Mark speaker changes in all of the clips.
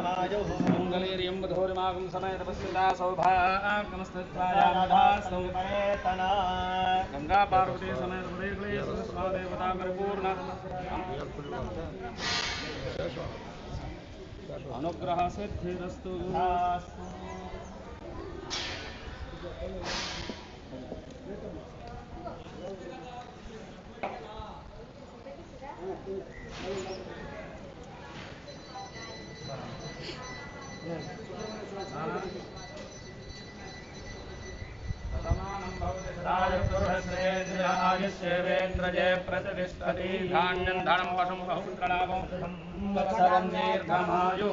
Speaker 1: मङ्गलैर्यम्बधोरिमागं समय तपस्विता
Speaker 2: सौभागमस्तत्वायाधास्तौ
Speaker 1: गङ्गा परिपूर्ण अनुग्रह सिद्धिरस्तु Thank you. అనుగ్రహ సిద్ధిరస్తు ఆయుష్యేంద్రజే ప్రతిష్టతి ధాన్యం ధనం పశుం బహుపుత్రలాభం సంవత్సరం దీర్ఘమాయు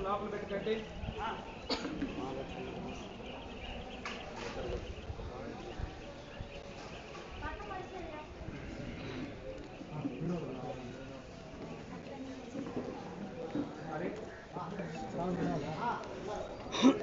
Speaker 1: లోపల పెట్టుకండి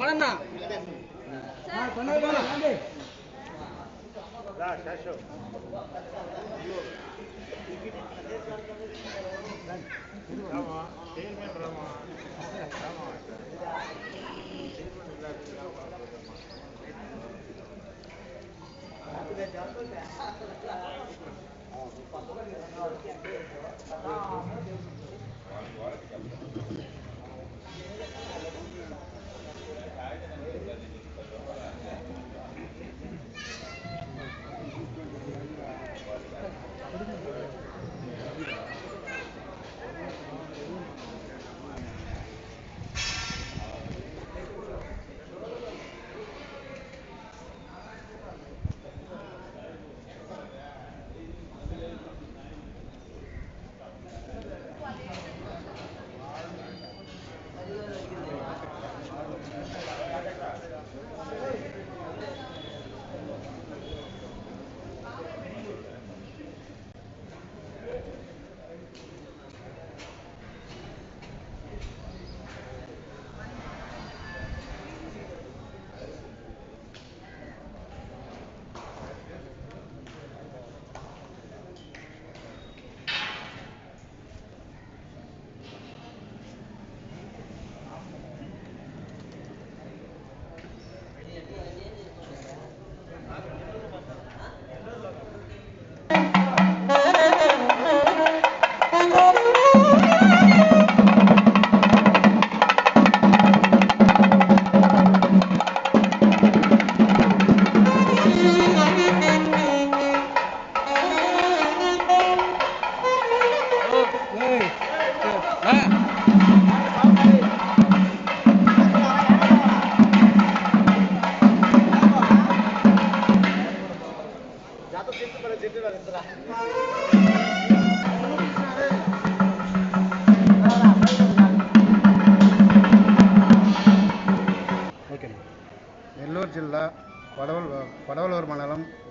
Speaker 1: పడన్నా
Speaker 3: 比较安全，哦，你这个那个店没，啊，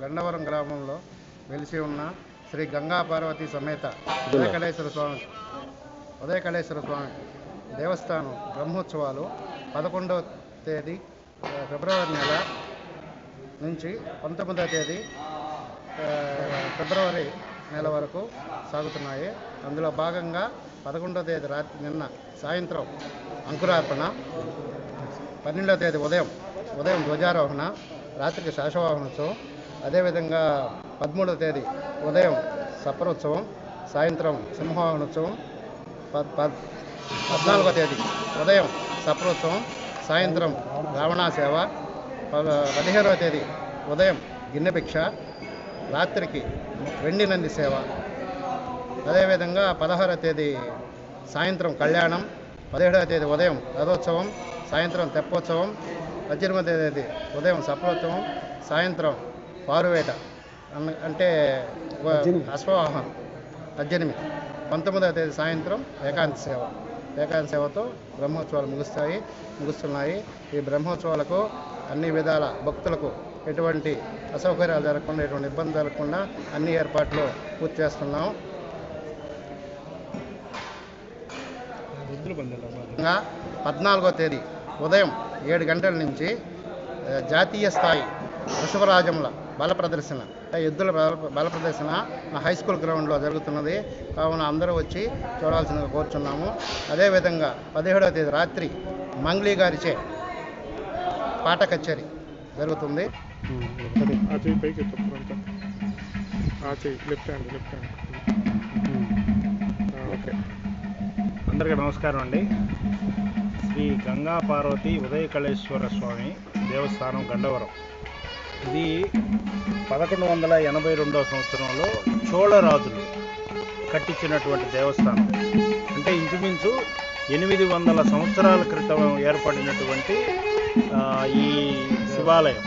Speaker 3: గండవరం గ్రామంలో వెలిసి ఉన్న శ్రీ గంగా పార్వతీ సమేత ఉదయకళేశ్వర స్వామి. ఉదయకళేశ్వర స్వామి దేవస్థానం బ్రహ్మోత్సవాలు పదకొండవ తేదీ ఫిబ్రవరి నెల నుంచి పంతొమ్మిదవ తేదీ ఫిబ్రవరి నెల వరకు సాగుతున్నాయి. అందులో భాగంగా పదకొండవ తేదీ రాత్రి నిన్న సాయంత్రం అంకురార్పణ పన్నెండవ తేదీ ఉదయం ఉదయం ధ్వజారోహణ రాత్రికి శాసవాహనోత్సవం అదేవిధంగా పదమూడవ తేదీ ఉదయం సప్రోత్సవం సాయంత్రం సింహవాహనోత్సవం పద్ పద్ పద్నాలుగో తేదీ ఉదయం సప్రోత్సవం సాయంత్రం రావణా సేవ పదిహేనవ తేదీ ఉదయం గిన్నెభిక్ష రాత్రికి వెండి నంది సేవ. అదేవిధంగా పదహారవ తేదీ సాయంత్రం కళ్యాణం పదిహేడవ తేదీ ఉదయం రథోత్సవం సాయంత్రం తెప్పోత్సవం పద్దెనిమిదవ తేదీ ఉదయం సప్రోత్సవం సాయంత్రం పారువేట. అంటే అశ్వవాహనం. పద్దెనిమిది. పంతొమ్మిదవ తేదీ సాయంత్రం ఏకాంత సేవ. ఏకాంత సేవతో బ్రహ్మోత్సవాలు ముగుస్తాయి ముగుస్తున్నాయి. ఈ బ్రహ్మోత్సవాలకు అన్ని విధాల భక్తులకు ఎటువంటి అసౌకర్యాలు జరగకుండా ఎటువంటి ఇబ్బంది జరగకుండా అన్ని ఏర్పాట్లు పూర్తి చేస్తున్నాం. పద్నాలుగో తేదీ ఉదయం ఏడు గంటల నుంచి జాతీయ స్థాయి వృషభరాజముల బల ప్రదర్శన ఎద్దుల బల బల ప్రదర్శన హై స్కూల్ గ్రౌండ్లో జరుగుతున్నది. కావున అందరూ వచ్చి చూడాల్సిందిగా కోరుచున్నాము. అదేవిధంగా పదిహేడవ తేదీ రాత్రి మంగ్లీ గారిచే పాట కచేరీ జరుగుతుంది.
Speaker 2: ఆ ఓకే
Speaker 4: అందరికీ నమస్కారం అండి. శ్రీ గంగా పార్వతి ఉదయకళేశ్వర స్వామి దేవస్థానం గండవరం. ఇది పదకొండు వందల ఎనభై రెండవ సంవత్సరంలో చోళరాజులు కట్టించినటువంటి దేవస్థానం. అంటే ఇంచుమించు ఎనిమిది వందల సంవత్సరాల క్రితం ఏర్పడినటువంటి ఈ శివాలయం.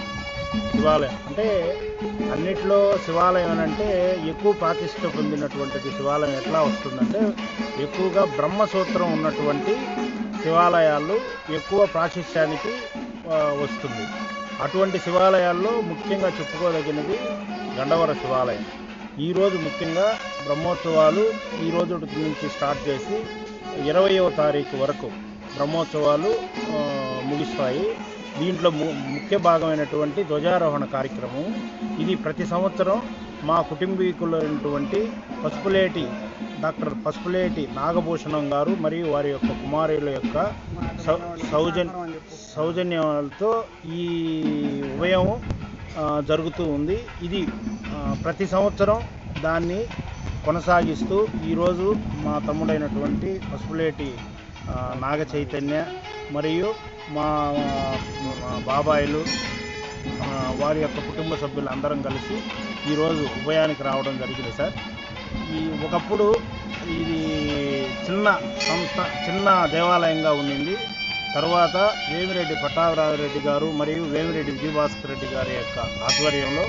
Speaker 4: శివాలయం. అంటే అన్నిట్లో శివాలయం అని అంటే ఎక్కువ ప్రాతిష్ట పొందినటువంటిది శివాలయం ఎట్లా వస్తుందంటే ఎక్కువగా బ్రహ్మసూత్రం ఉన్నటువంటి శివాలయాలు ఎక్కువ ప్రాశస్త్యానికి వస్తుంది. అటువంటి శివాలయాల్లో ముఖ్యంగా చెప్పుకోదగినది గండవర శివాలయం. ఈరోజు ముఖ్యంగా బ్రహ్మోత్సవాలు ఈ రోజు నుంచి స్టార్ట్ చేసి ఇరవయవ తారీఖు వరకు బ్రహ్మోత్సవాలు ముగిస్తాయి. దీంట్లో ము ముఖ్య భాగమైనటువంటి ధ్వజారోహణ కార్యక్రమం. ఇది ప్రతి సంవత్సరం మా కుటుంబీకులైనటువంటి పసుపులేటి డాక్టర్ పసుపులేటి నాగభూషణం గారు మరియు వారి యొక్క కుమారుల యొక్క సౌ సౌజన్యాలతో ఈ ఉభయం జరుగుతూ ఉంది. ఇది ప్రతి సంవత్సరం దాన్ని కొనసాగిస్తూ ఈరోజు మా తమ్ముడైనటువంటి పసుపులేటి నాగ చైతన్య మరియు మా బాబాయిలు వారి యొక్క కుటుంబ సభ్యులు అందరం కలిసి ఈరోజు ఉభయానికి రావడం జరిగింది సార్. ఈ ఒకప్పుడు ఇది చిన్న సంస్థ చిన్న దేవాలయంగా ఉండింది. తర్వాత వేమిరెడ్డి పట్టాభిరామిరెడ్డి గారు మరియు వేమిరెడ్డి విజయభాస్కర్ రెడ్డి గారి యొక్క ఆధ్వర్యంలో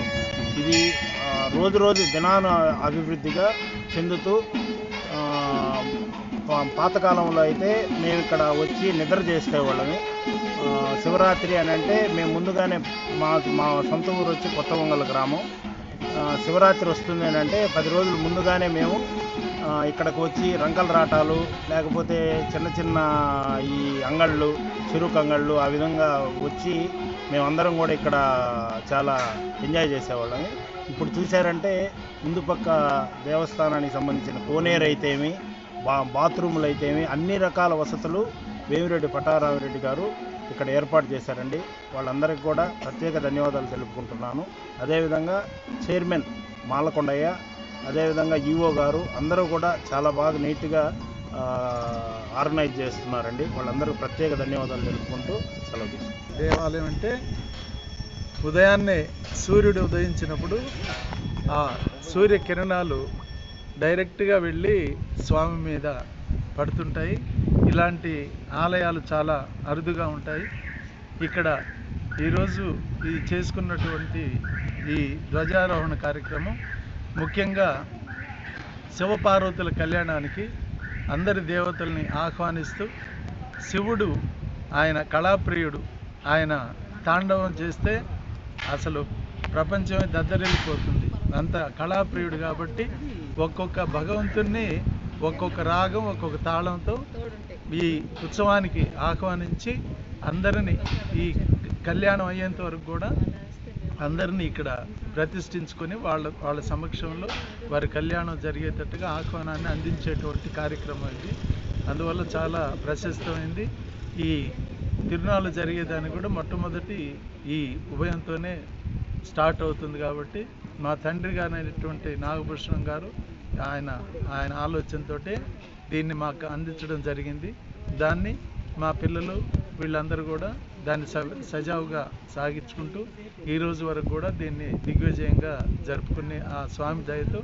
Speaker 4: ఇది రోజు రోజు దినాన అభివృద్ధిగా చెందుతూ పాతకాలంలో అయితే మేము ఇక్కడ వచ్చి నిద్ర చేసేవాళ్ళమి. శివరాత్రి అని అంటే మేము ముందుగానే మా మా సొంత ఊరు వచ్చి కొత్త వంగల గ్రామం శివరాత్రి వస్తుంది అని అంటే పది రోజులు ముందుగానే మేము ఇక్కడికి వచ్చి రంకల రాటాలు లేకపోతే చిన్న చిన్న ఈ అంగళ్ళు చెరుకు అంగళ్ళు ఆ విధంగా వచ్చి మేమందరం కూడా ఇక్కడ చాలా ఎంజాయ్ చేసేవాళ్ళం. ఇప్పుడు చూశారంటే ముందు పక్క దేవస్థానానికి సంబంధించిన కోనేరు అయితేమి బా బాత్రూములు అయితేమి అన్ని రకాల వసతులు వేమిరెడ్డి పట్టారామిరెడ్డి గారు ఇక్కడ ఏర్పాటు చేశారండి. వాళ్ళందరికీ కూడా ప్రత్యేక ధన్యవాదాలు తెలుపుకుంటున్నాను. అదేవిధంగా చైర్మన్ మాలకొండయ్య అదేవిధంగా ఈఓ గారు అందరూ కూడా చాలా బాగా నీట్గా ఆర్గనైజ్ చేస్తున్నారండి. వాళ్ళందరికీ ప్రత్యేక ధన్యవాదాలు తెలుపుకుంటూ సెలవు తీసుకుంటాను
Speaker 5: దేవాలయం అంటే ఉదయాన్నే సూర్యుడు ఉదయించినప్పుడు ఆ సూర్య కిరణాలు డైరెక్ట్గా వెళ్ళి స్వామి మీద పడుతుంటాయి. ఇలాంటి ఆలయాలు చాలా అరుదుగా ఉంటాయి. ఇక్కడ ఈరోజు ఈ చేసుకున్నటువంటి ఈ ధ్వజారోహణ కార్యక్రమం ముఖ్యంగా శివపార్వతుల కళ్యాణానికి అందరి దేవతల్ని ఆహ్వానిస్తూ శివుడు ఆయన కళాప్రియుడు ఆయన తాండవం చేస్తే అసలు ప్రపంచమే దద్దరిల్లిపోతుంది. అంత కళాప్రియుడు కాబట్టి ఒక్కొక్క భగవంతుణ్ణి ఒక్కొక్క రాగం ఒక్కొక్క తాళంతో ఈ ఉత్సవానికి ఆహ్వానించి అందరినీ ఈ కళ్యాణం అయ్యేంత వరకు కూడా అందరినీ ఇక్కడ ప్రతిష్ఠించుకొని వాళ్ళ వాళ్ళ సమక్షంలో వారి కళ్యాణం జరిగేటట్టుగా ఆహ్వానాన్ని అందించేటువంటి కార్యక్రమం ఇది. అందువల్ల చాలా ప్రశస్తమైంది. ఈ తిరునాళ్ళు జరిగేదాన్ని కూడా మొట్టమొదటి ఈ ఉభయంతోనే స్టార్ట్ అవుతుంది కాబట్టి మా తండ్రి గారైనటువంటి నాగభూషణం గారు ఆయన ఆయన ఆలోచనతోటే దీన్ని మాకు అందించడం జరిగింది. దాన్ని మా పిల్లలు వీళ్ళందరూ కూడా దాన్ని సజావుగా సాగించుకుంటూ ఈ రోజు వరకు కూడా దీన్ని దిగ్విజయంగా జరుపుకునే ఆ స్వామి దయతో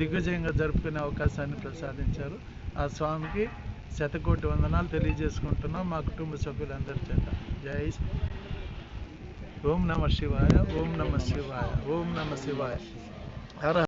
Speaker 5: దిగ్విజయంగా జరుపుకునే అవకాశాన్ని ప్రసాదించారు. ఆ స్వామికి శతకోటి వందనాలు తెలియజేసుకుంటున్నాం మా కుటుంబ సభ్యులందరి చేత. జై ఓం నమ శివాయ ఓం నమ శివాయ ఓం నమ శివాయ. హర